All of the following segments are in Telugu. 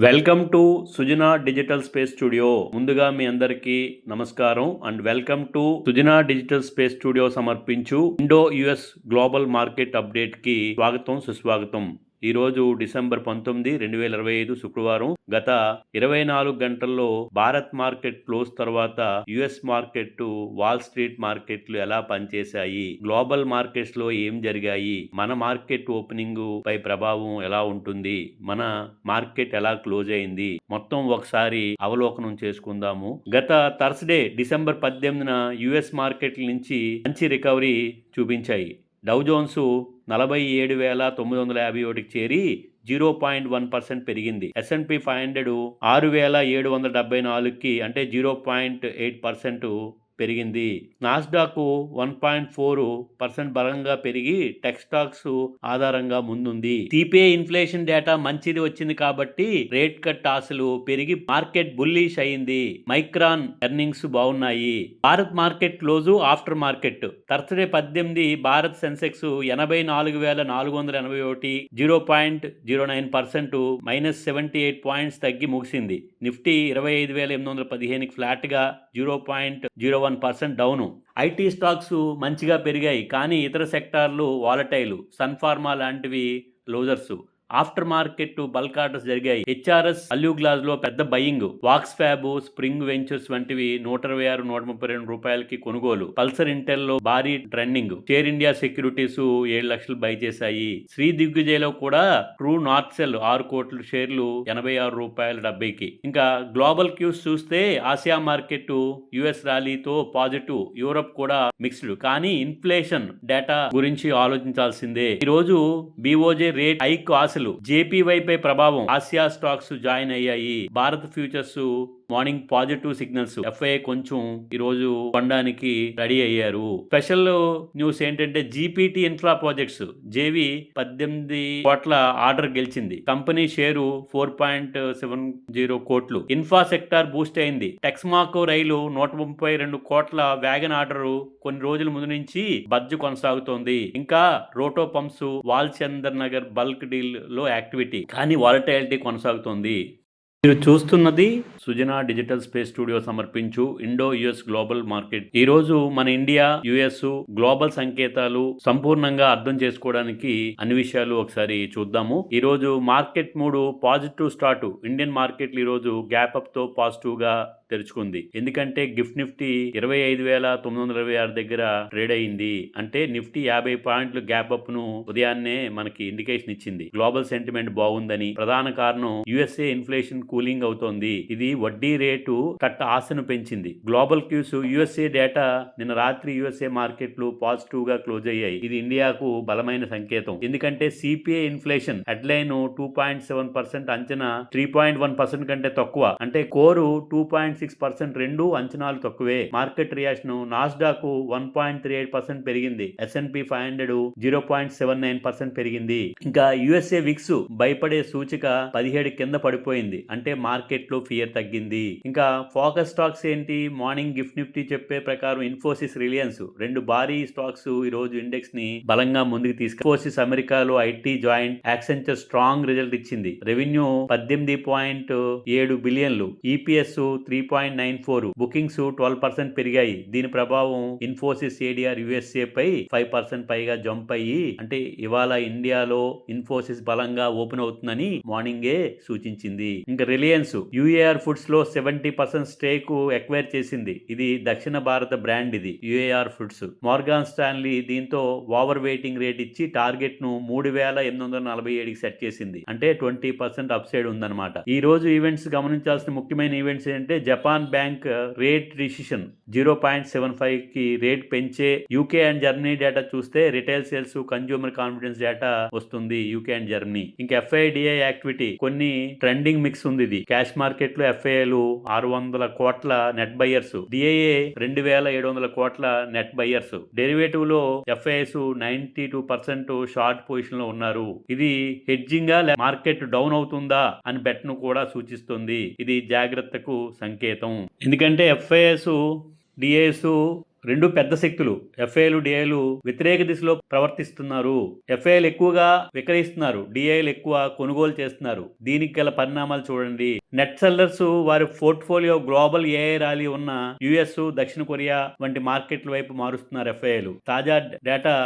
Welcome to Sujana digital space studio. ముందుగా మీ అందరికీ నమస్కారం and welcome to Sujana digital space studio సమర్పించు ఇండో యుఎస్ గ్లోబల్ మార్కెట్ అప్డేట్కి స్వాగతం సుస్వాగతం. ఈరోజు డిసెంబర్ పంతొమ్మిది రెండు వేల ఇరవై ఐదు శుక్రవారం గత ఇరవై నాలుగు గంటల్లో భారత్ మార్కెట్ క్లోజ్ తర్వాత యుఎస్ మార్కెట్ వాల్ స్ట్రీట్ మార్కెట్లు ఎలా పనిచేశాయి గ్లోబల్ మార్కెట్స్లో ఏం జరిగాయి మన మార్కెట్ ఓపెనింగ్ పై ప్రభావం ఎలా ఉంటుంది మన మార్కెట్ ఎలా క్లోజ్ అయింది మొత్తం ఒకసారి అవలోకనం చేసుకుందాము. గత థర్స్డే డిసెంబర్ పద్దెనిమిదిన యుఎస్ మార్కెట్ల నుంచి మంచి రికవరీ చూపించాయి. డౌ జోన్స్ నలభై ఏడు వేల తొమ్మిది వందల యాభై ఒకటికి చేరి జీరో పాయింట్ వన్ పర్సెంట్ పెరిగింది. ఎస్ఎన్పి ఫైవ్ హండ్రెడ్ ఆరు వేల ఏడు వందల డెబ్బై నాలుగుకి అంటే జీరో పాయింట్ ఎయిట్ పర్సెంట్ పెరిగింది. NASDAQ one point four percent బలంగా పెరిగి టెక్ స్టాక్స్ ఆధారంగా ముందుంది. సిపిఐ ఇన్ఫ్లేషన్ డేటా మంచిది వచ్చింది కాబట్టి రేట్ కట్ ఆశలు పెరిగి మార్కెట్ బుల్లిష్ అయింది. మైక్రాన్ ఎర్నింగ్స్ బాగున్నాయి Bharat market close after market. Thursday పద్దెనిమిది భారత్ సెన్సెక్స్ ఎనభై నాలుగు వేల నాలుగు వందల ఎనభై ఒకటి zero point zero nine percent minus seventy eight points తగ్గి ముగిసింది. నిఫ్టీ ఇరవై ఐదు వేల ఎనిమిది వందల పదిహేనుకి ఫ్లాట్గా zero point zero one percent down. IT stocks మంచిగా పెరిగాయి కానీ ఇతర సెక్టార్లు వాలటైలు. సన్ఫార్మా లాంటివి losers. After market bulk orders జరిగాయి. హెచ్ఆర్ఎస్ అల్యూ గ్లాస్లో పెద్ద buying. Wax fab spring ventures వంటివి నూట ఇరవై ఆరు నూట ముప్పై రెండు రూపాయలకి కొనుగోలు. పల్సర్ ఇంటెల్లో భారీ ట్రెండింగ్. షేర్ ఇండియా సెక్యూరిటీస్ ఏడు లక్షలు బై చేశాయి. శ్రీ దిగ్విజయలో కూడా ట్రూ నార్త్ సెల్ ఆరు కోట్ల షేర్లు ఎనభై ఆరు రూపాయల డెబ్బైకి. ఇంకా గ్లోబల్ క్యూస్ చూస్తే ఆసియా మార్కెట్ యుఎస్ ర్యాలీతో పాజిటివ్. యూరప్ కూడా మిక్స్డ్. కానీ ఇన్ఫ్లేషన్ డేటా గురించి ఆలోచించాల్సిందే. ఈ రోజు బీఓజే రేట్ హైక్ ఆశలు జేపీవైపై ప్రభావం ఆసియా స్టాక్స్ జాయిన్ అయ్యాయి. Bharat futures morning positive signals. FII కొంచెం ఈరోజు కొనడానికి రెడీ అయ్యారు. స్పెషల్ న్యూస్ ఏంటంటే జీపీటీ ఇన్ఫ్రా ప్రాజెక్ట్స్ జేవి పద్దెనిమిది కోట్ల ఆర్డర్ గెలిచింది. Company share four point seven zero కోట్లు. ఇన్ఫ్రా సెక్టార్ బూస్ట్ అయింది. టెక్స్మాకో రైలు నూట ముప్పై రెండు కోట్ల వ్యాగన్ ఆర్డర్ కొన్ని రోజుల ముందు నుంచి బజ్జు కొనసాగుతోంది. ఇంకా రోటో పంప్స్ వాల్చందర్ నగర్ బల్క్ డీల్లో యాక్టివిటీ కానీ వాలటైలిటీ కొనసాగుతోంది. మీరు చూస్తున్నది సుజనా డిజిటల్ స్పేస్ స్టూడియో సమర్పించు ఇండో యుఎస్ గ్లోబల్ మార్కెట్. ఈ రోజు మన ఇండియా యుఎస్ గ్లోబల్ సంకేతాలు సంపూర్ణంగా అర్థం చేసుకోవడానికి అన్ని విషయాలు ఒకసారి చూద్దాము. ఈ రోజు మార్కెట్ మూడు పాజిటివ్ స్టార్ట్. ఇండియన్ మార్కెట్లు ఈ రోజు గ్యాప్ అప్తో పాజిటివ్గా తెరుచుకుంది. ఎందుకంటే గిఫ్ట్ నిఫ్టీ ఇరవై ఐదు వేల తొమ్మిది వందల ఇరవై ఆరు దగ్గర ట్రేడ్ అయింది. అంటే నిఫ్టీ యాభై పాయింట్లు గ్యాప్ అప్ను ఉదయాన్నే మనకి ఇండికేషన్ ఇచ్చింది. గ్లోబల్ సెంటిమెంట్ బాగుందని ప్రధాన కారణం యుఎస్ఏ ఇన్ఫ్లేషన్ కూలింగ్ అవుతోంది. ఇది వడ్డీ రేటు కట్ట ఆశను పెంచింది. గ్లోబల్ క్యూస్ యుఎస్ఏ డేటా నిన్న రాత్రి యుఎస్ఏ మార్కెట్లు పాజిటివ్గా క్లోజ్ అయ్యాయి. ఇది ఇండియాకు బలమైన సంకేతం. ఎందుకంటే CPI inflation headline two point seven percent అంచనా త్రీ పాయింట్ వన్ పర్సెంట్ కంటే తక్కువ. అంటే core two point six percent రెండు అంచనాలు తక్కువే. Market reaction Nasdaq one point three eight percent పెరిగింది. S&P five hundred zero point seven nine percent పెరిగింది. ఇంకా యుఎస్ఏ విక్స్ భయపడే సూచిక పదిహేడు కింద పడిపోయింది. అంటే మార్కెట్లో ఫియర్ తగ్గింది. ఇంకా ఫోకస్ స్టాక్స్ ఏంటి? మార్నింగ్ గిఫ్ట్ నిఫ్టీ చెప్పే ప్రకారం ఇన్ఫోసిస్ రిలయన్స్ రెండు భారీ స్టాక్స్ ఈ రోజు ఇండెక్స్ని బలంగా ముందుకు తీసుకు ఇన్ఫోసిస్ అమెరికాలో IT giant Accenture strong result ఇచ్చింది. రెవెన్యూ పద్దెనిమిది పాయింట్ ఏడు బిలియన్లు. EPS three point nine four bookings twelve percent పెరిగాయి. దీని ప్రభావం ఇన్ఫోసిస్ ఏడిఆర్ యుఎస్ఏ పై ఫైవ్ పర్సెంట్ పైగా జంప్ అయ్యి అంటే ఇవాళ ఇండియాలో ఇన్ఫోసిస్ బలంగా ఓపెన్ అవుతుందని మార్నింగే సూచించింది. ఇంకా రిలయన్స్ యుఏఆర్ ఫుడ్స్లో సెవెంటీ పర్సెంట్ స్టేక్ ఎక్వైర్ చేసింది. ఇది దక్షిణ భారత బ్రాండ్ ఇది యుఏఆర్ ఫుడ్స్ మార్గాన్ స్టాన్లీ దీంతో ఓవర్ వెయిటింగ్ రేట్ ఇచ్చి టార్గెట్ను మూడు వేల ఎనిమిది వందల నలభై ఏడుకి సెట్ చేసింది. అంటే ట్వంటీ పర్సెంట్ అప్ సైడ్ ఉందన్నమాట. ఈ రోజు ఈవెంట్స్ గమనించాల్సిన ముఖ్యమైన ఈవెంట్స్ ఏంటంటే Japan bank rate decision zero point seven ఫైవ్కి రేట్ పెంచే యూకే అండ్ జర్మనీ డేటా చూస్తే retail sales consumer confidence data వస్తుంది యూకే అండ్ జర్మనీ. ఇంకా ఎఫ్ఐడిఐ యాక్టివిటీ కొన్ని ట్రెండింగ్ మిక్స్ ఉంది ఇది. క్యాష్ మార్కెట్లో ఎఫ్ఐలు ఆరు వందల కోట్ల నెట్ బయ్యర్స్ డిఐఏ రెండు వేల ఏడు వందల కోట్ల net buyers డెరివేటివ్లో FIIs ninety two percent short పొజిషన్లో ఉన్నారు. ఇది హెడ్జింగ్ మార్కెట్ డౌన్ అవుతుందా అని బెట్ను కూడా సూచిస్తుంది. ఇది జాగ్రత్తకు సంకేతం. ఎందుకంటే ఎఫ్ఐఎస్ డిఏఎస్ రెండు పెద్ద శక్తులు ఎఫ్ఐలు డిఐలు వ్యతిరేక దిశలో ప్రవర్తిస్తున్నారు. ఎఫ్ఐలు ఎక్కువగా విక్రయిస్తున్నారు డిఐలు ఎక్కువ కొనుగోలు చేస్తున్నారు. దీనికి గల పరిణామాలు చూడండి. నెట్ సెల్లర్స్ వారి పోర్ట్ఫోలియో గ్లోబల్ ఏఐ ర్యాలీ ఉన్న యుఎస్ దక్షిణ కొరియా వంటి మార్కెట్ల వైపు మారుస్తున్నారు ఎఫ్ఐలు తాజా డేటా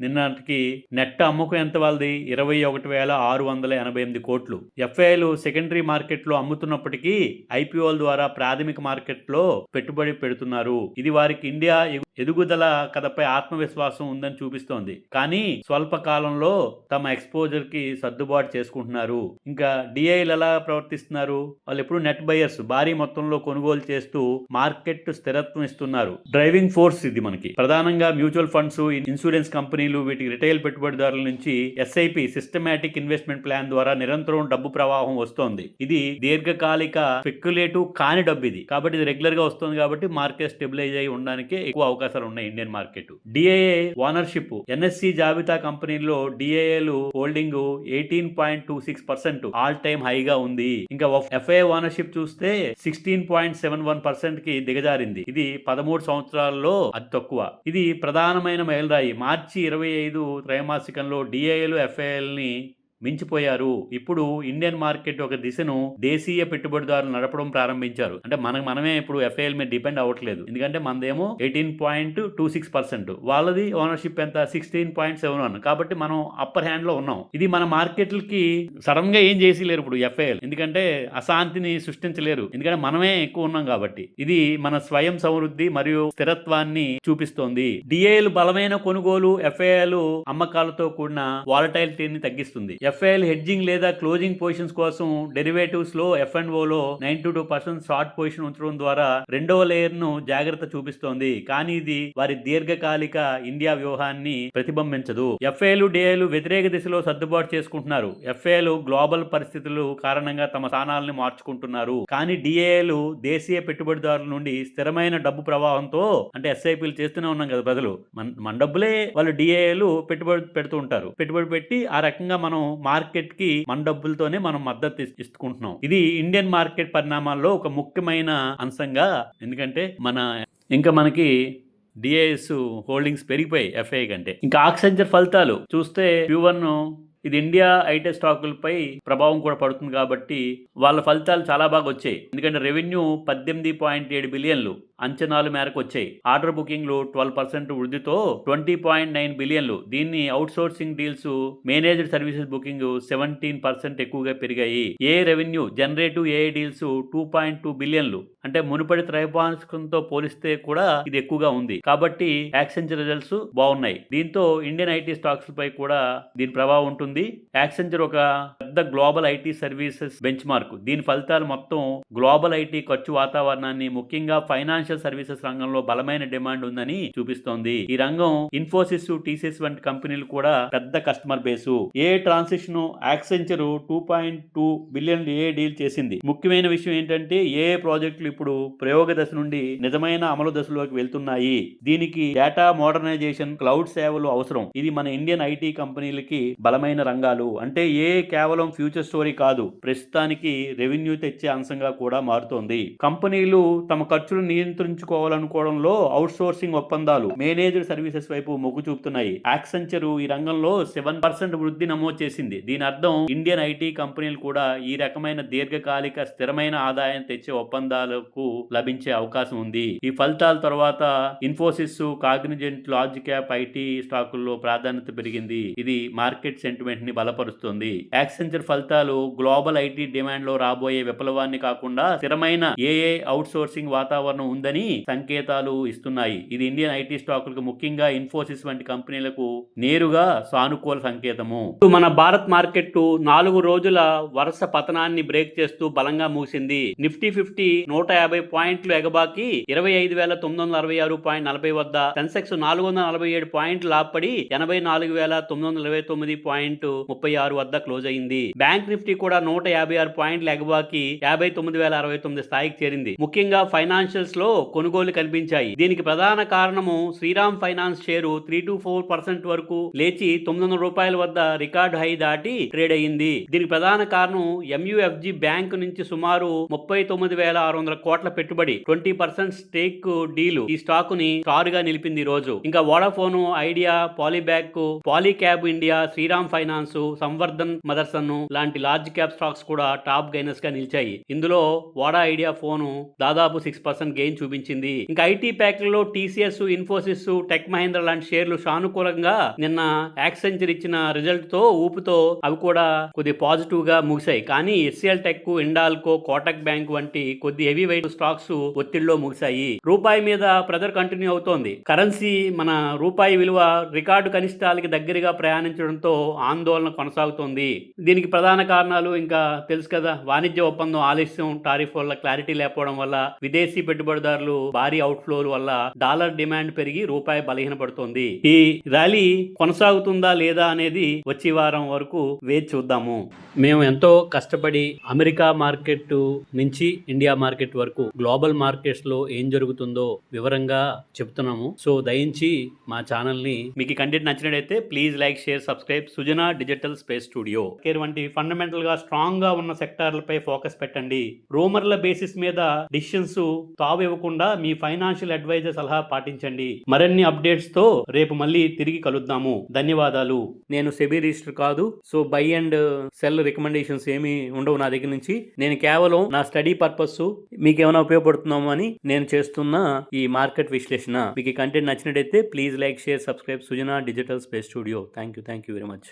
నిన్నటికి నెట్ అమ్మకం ఎంత వాళ్ళది? ఇరవై ఒకటి వేల ఆరు వందల ఎనభై ఎనిమిది కోట్లు. ఎఫ్ఐలు సెకండరీ మార్కెట్లో అమ్ముతున్నప్పటికీ ఐపీఓల ద్వారా ప్రాథమిక మార్కెట్లో పెట్టుబడి పెడుతున్నారు. ఇది వారికి ఇండియా ఎదుగుదల కథపై ఆత్మవిశ్వాసం ఉందని చూపిస్తోంది. కానీ స్వల్ప కాలంలో తమ ఎక్స్పోజర్కి సర్దుబాటు చేసుకుంటున్నారు. ఇంకా డిఐలు ఎలా ప్రవర్తిస్తున్నారు? వాళ్ళు ఎప్పుడు నెట్ బయర్స్ భారీ మొత్తంలో కొనుగోలు చేస్తూ మార్కెట్ స్థిరత్వం ఇస్తున్నారు. డ్రైవింగ్ ఫోర్స్ ఇది మనకి. ప్రధానంగా మ్యూచువల్ ఫండ్స్ ఇన్సూరెన్స్ కంపెనీలు వీటికి రిటైల్ పెట్టుబడిదారుల నుంచి ఎస్ఐపి సిస్టమాటిక్ ఇన్వెస్ట్మెంట్ ప్లాన్ ద్వారా నిరంతరం డబ్బు ప్రవాహం వస్తోంది. ఇది దీర్ఘకాలిక స్పెక్యులేటివ్ కాని డబ్బు ఇది. కాబట్టి ఇది రెగ్యులర్గా వస్తుంది కాబట్టి మార్కెట్ స్టెబిలైజ్ అయి ఉండడానికి ఎక్కువ అవకాశం అవకాశాలు ఉన్నాయి Indian market. DII ownership NSC జాబితా కంపెనీలో డిఏఏలు holding eighteen point two six percent all time హైగా ఉంది. ఇంకా ఎఫ్ఐ ఓనర్షిప్ చూస్తే సిక్స్టీన్ పాయింట్ సెవెన్ వన్ పర్సెంట్కి దిగజారింది. ఇది పదమూడు సంవత్సరాల్లో అతి తక్కువ. ఇది ప్రధానమైన మైలురాయి మార్చి ఇరవై ఐదు త్రైమాసికంలో డిఏఏలు ఎఫ్ఐఎల్ని మించిపోయారు. ఇప్పుడు ఇండియన్ మార్కెట్ ఒక దిశను దేశీయ పెట్టుబడిదారులు నడపడం ప్రారంభించారు. అంటే మనం మనమే ఇప్పుడు ఎఫ్ఐఎల్ మీద డిపెండ్ అవ్వట్లేదు. ఎందుకంటే మనదేమో eighteen point two six percent. వాళ్ళది ఓనర్షిప్ ఎంత? Sixteen point seven one. కాబట్టి మనం అప్పర్ హ్యాండ్లో ఉన్నాం. ఇది మన మార్కెట్లకి సడన్గా ఏం చేసిలేరు ఇప్పుడు ఎఫ్ఐఎల్. ఎందుకంటే అశాంతిని సృష్టించలేరు. ఎందుకంటే మనమే ఎక్కువ ఉన్నాం కాబట్టి. ఇది మన స్వయం సమృద్ధి మరియు స్థిరత్వాన్ని చూపిస్తోంది. డిఏలు బలమైన కొనుగోలు ఎఫ్ఐఎల్ అమ్మకాలతో కూడిన వాలటైలిటీని తగ్గిస్తుంది. ఎఫ్ఐఎల్ హెడ్జింగ్ లేదా క్లోజింగ్ పొజిషన్స్ కోసం డెరివేటివ్స్లో F and Ola nine to two percent short position ఉంచడం ద్వారా రెండవ లేయర్ను జాగ్రత్త చూపిస్తోంది. కానీ ఇది వారి దీర్ఘకాలిక ఇండియా వ్యూహాన్ని ప్రతిబింబించదు. ఎఫ్ఐలు డిఐలు వ్యతిరేక దిశలో సర్దుబాటు చేసుకుంటున్నారు. ఎఫ్ఐలు గ్లోబల్ పరిస్థితులు కారణంగా తమ స్థానాలను మార్చుకుంటున్నారు. కానీ డిఏలు దేశీయ పెట్టుబడిదారుల నుండి స్థిరమైన డబ్బు ప్రవాహంతో అంటే ఎస్ఐపీలు చేస్తూనే ఉన్నాం కదా ప్రజలు. మన మన డబ్బులే వాళ్ళు డిఏలు పెట్టుబడి పెడుతూ ఉంటారు. పెట్టుబడి పెట్టి ఆ రకంగా మనం మార్కెట్కి మన డబ్బులతోనే మనం మద్దతు ఇస్తుకుంటున్నాం. ఇది ఇండియన్ మార్కెట్ పరిణామాల్లో ఒక ముఖ్యమైన అంశంగా ఎందుకంటే మన ఇంకా మనకి డిఐఎస్ హోల్డింగ్స్ పెరిగిపోయాయి ఎఫ్ఐ కంటే. ఇంకా ఆక్సెంజర్ ఫలితాలు చూస్తే వన్ ఇది ఇండియా ఐటీ స్టాకులపై ప్రభావం కూడా పడుతుంది కాబట్టి వాళ్ళ ఫలితాలు చాలా బాగా వచ్చాయి. ఎందుకంటే రెవెన్యూ పద్దెనిమిది పాయింట్ ఏడు బిలియన్లు. అంచనాల మేరకు వచ్చాయి ఆర్డర్ బుకింగ్లు ట్వెల్వ్ పర్సెంట్ వృద్ధితో ట్వంటీ పాయింట్ నైన్ బిలియన్లు. దీన్ని outsourcing deals managed services booking seventeen percent ఎక్కువగా పెరిగాయి. AI revenue generative AI deals two point two బిలియన్లు. అంటే మునుపటి త్రైపాంశకంతో పోలిస్తే కూడా ఇది ఎక్కువగా ఉంది. కాబట్టి యాక్సెంచర్ రిజల్ట్స్ బాగున్నాయి దీంతో ఇండియన్ ఐటీ స్టాక్స్ పై కూడా దీని ప్రభావం ఉంటుంది. యాక్సెంచర్ ఒక పెద్ద global IT services benchmark దీని ఫలితాలు మొత్తం గ్లోబల్ ఐటీ ఖర్చు వాతావరణాన్ని ముఖ్యంగా ఫైనాన్షియల్ సర్వీసెస్ రంగంలో బలమైన డిమాండ్ ఉందని చూపిస్తోంది. ఈ రంగం ఇన్ఫోసిస్ టీసీఎస్ వంటి కంపెనీలు కూడా పెద్ద customer base. AI transition Accenture two point two billion AI deal చేసింది. ముఖ్యమైన విషయం ఏంటంటే ఏ ప్రాజెక్టులు ఇప్పుడు ప్రయోగ దశ నుండి నిజమైన అమలు దశలోకి వెళ్తున్నాయి. దీనికి డేటా మోడర్నైజేషన్ క్లౌడ్ సేవలు అవసరం. ఇది మన ఇండియన్ ఐటీ కంపెనీలకి బలమైన రంగాలు. అంటే ఏ కేవలం ఫ్యూచర్ స్టోరీ కాదు ప్రస్తుతానికి రెవెన్యూ తెచ్చే అంశంగా కూడా మారుతోంది. కంపెనీలు తమ ఖర్చులు నియంత్రించుకోవాలనుకోవడంలో అవుట్ సోర్సింగ్ ఒప్పందాలు మేనేజ్డ్ సర్వీసెస్ వైపు మొగ్గు చూపుతున్నాయి. యాక్సెంచర్ ఈ రంగంలో సెవెన్ పర్సెంట్ వృద్ధి నమోదు చేసింది. దీని అర్థం ఇండియన్ ఐటీ కంపెనీలు కూడా ఈ రకమైన దీర్ఘకాలిక స్థిరమైన ఆదాయం తెచ్చే ఒప్పందాలకు లభించే అవకాశం ఉంది. ఈ ఫలితాల తర్వాత Infosys Cognizant large cap IT స్టాకుల్లో ప్రాధాన్యత పెరిగింది. ఇది మార్కెట్ సెంటిమెంట్ని బలపరుస్తుంది. యాక్సెంచర్ ఫలితాలు గ్లోబల్ ఐటీ డిమాండ్లో రాబోయే విప్లవాన్ని కాకుండా స్థిరమైన ఏఏ అవుట్ సోర్సింగ్ వాతావరణం ఉందని సంకేతాలు ఇస్తున్నాయి. ఇది ఇండియన్ ఐటీ స్టాకులకు ముఖ్యంగా ఇన్ఫోసిస్ వంటి కంపెనీలకు నేరుగా సానుకూల సంకేతము. మన భారత్ మార్కెట్ నాలుగు రోజుల వరుస పతనాన్ని బ్రేక్ చేస్తూ బలంగా ముగిసింది. నిఫ్టీ ఫిఫ్టీ నూట యాభై పాయింట్లు ఎగబాకి ఇరవై ఐదు వేల తొమ్మిది వందల అరవై ఆరు పాయింట్ నలభై వద్ద సెన్సెక్స్ నాలుగు వందల నలభై ఏడు పాయింట్లు లాభపడి ఎనభై నాలుగు వేల తొమ్మిది వందల ఇరవై తొమ్మిది పాయింట్ ముప్పై ఆరు వద్ద క్లోజ్ అయింది. బ్యాంక్ నిఫ్టీ కూడా నూట యాభై ఆరు పాయింట్లు ఎగబాకి యాభై తొమ్మిది వేల అరవై తొమ్మిది స్థాయికి చేరింది. ముఖ్యంగా ఫైనాన్షియల్స్లో కొనుగోలు కనిపించాయి. దీనికి ప్రధాన కారణము Shriram Finance share three to four percent వరకు లేచి తొమ్మిది వందల రూపాయల వద్ద రికార్డు హై దాటి ట్రేడ్ అయ్యింది. దీనికి ప్రధాన కారణం ఎంయుఎఫ్జి బ్యాంక్ నుంచి సుమారు ముప్పై తొమ్మిది వేల ఆరు వందల కోట్ల పెట్టుబడి ట్వంటీ పర్సెంట్ స్టేక్ డీలు ఈ స్టాక్ని స్టార్గా నిలిపింది ఈ రోజు. ఇంకా Vodafone Idea Polycab Polycab India Shriram Finance Samvardhana Motherson లాంటి లార్జ్ క్యాప్ స్టాక్స్ కూడా టాప్ గైనర్స్గా నిలిచాయి. ఇందులో వాడా ఐడియా ఫోన్ దాదాపు సిక్స్ పర్సెంట్ గెయిన్ చూపించింది. ఇంకా ఐటీ ప్యాక్లలో టీసీఎస్ ఇన్ఫోసిస్ టెక్ మహేంద్ర లాంటి షేర్లు సానుకూలంగా నిన్న యాక్సెంచర్ ఇచ్చిన రిజల్ట్తో ఊపుతో అవి కూడా కొద్ది పాజిటివ్గా ముగిశాయి. కానీ HCL Tech Hindalco Kotak bank వంటి కొద్ది హెవీ వెయిట్ స్టాక్స్ ఒత్తిడిలో ముగిశాయి. రూపాయి మీద ప్రెజర్ కంటిన్యూ అవుతోంది. కరెన్సీ మన రూపాయి విలువ రికార్డు కనిష్టాలకి దగ్గరగా ప్రయాణించడంతో ఆందోళన కొనసాగుతోంది. దీనికి ప్రధాన కారణాలు ఇంకా తెలుసు కదా. వాణిజ్య ఒప్పందం ఆలస్యం టారిఫ్ వల్ల క్లారిటీ లేకపోవడం వల్ల విదేశీ పెట్టుబడిదారులు భారీ అవుట్ఫ్లోల వల్ల డాలర్ డిమాండ్ పెరిగి రూపాయి బలహీనపడుతోంది. ఈ ర్యాలీ కొనసాగుతుందా లేదా అనేది వచ్చే వారం వరకు వేచి చూద్దాము. మేము ఎంతో కష్టపడి అమెరికా మార్కెట్ నుంచి ఇండియా మార్కెట్ వరకు గ్లోబల్ మార్కెట్స్లో ఏం జరుగుతుందో వివరంగా చెప్తున్నాము. సో దయించి మా ఛానల్ని మీకు కంటెంట్ నచ్చినట్టయితే please like share subscribe. Sujana digital space studio. వంటి ఫండమెంటల్గా స్ట్రాంగ్గా ఉన్న సెక్టార్లపై ఫోకస్ పెట్టండి. రూమర్ల బేసిస్ మీద డిసిషన్స్ తావు ఇవ్వకుండా మీ ఫైనాన్షియల్ అడ్వైజర్ సలహా పాటించండి. మరిన్ని అప్డేట్స్తో రేపు మళ్ళీ తిరిగి కలుద్దాము. ధన్యవాదాలు. నేను సెబీ రిజిస్టర్ కాదు so buy and sell recommendations ఏమి ఉండవు నా దగ్గర నుంచి. నేను కేవలం నా స్టడీ పర్పస్ మీకు ఏమైనా ఉపయోగపడుతున్నామో అని నేను చేస్తున్న ఈ మార్కెట్ విశ్లేషణ. మీకు ఈ కంటెంట్ నచ్చినట్టయితే please like share subscribe Sujana digital space studio thank you thank you very much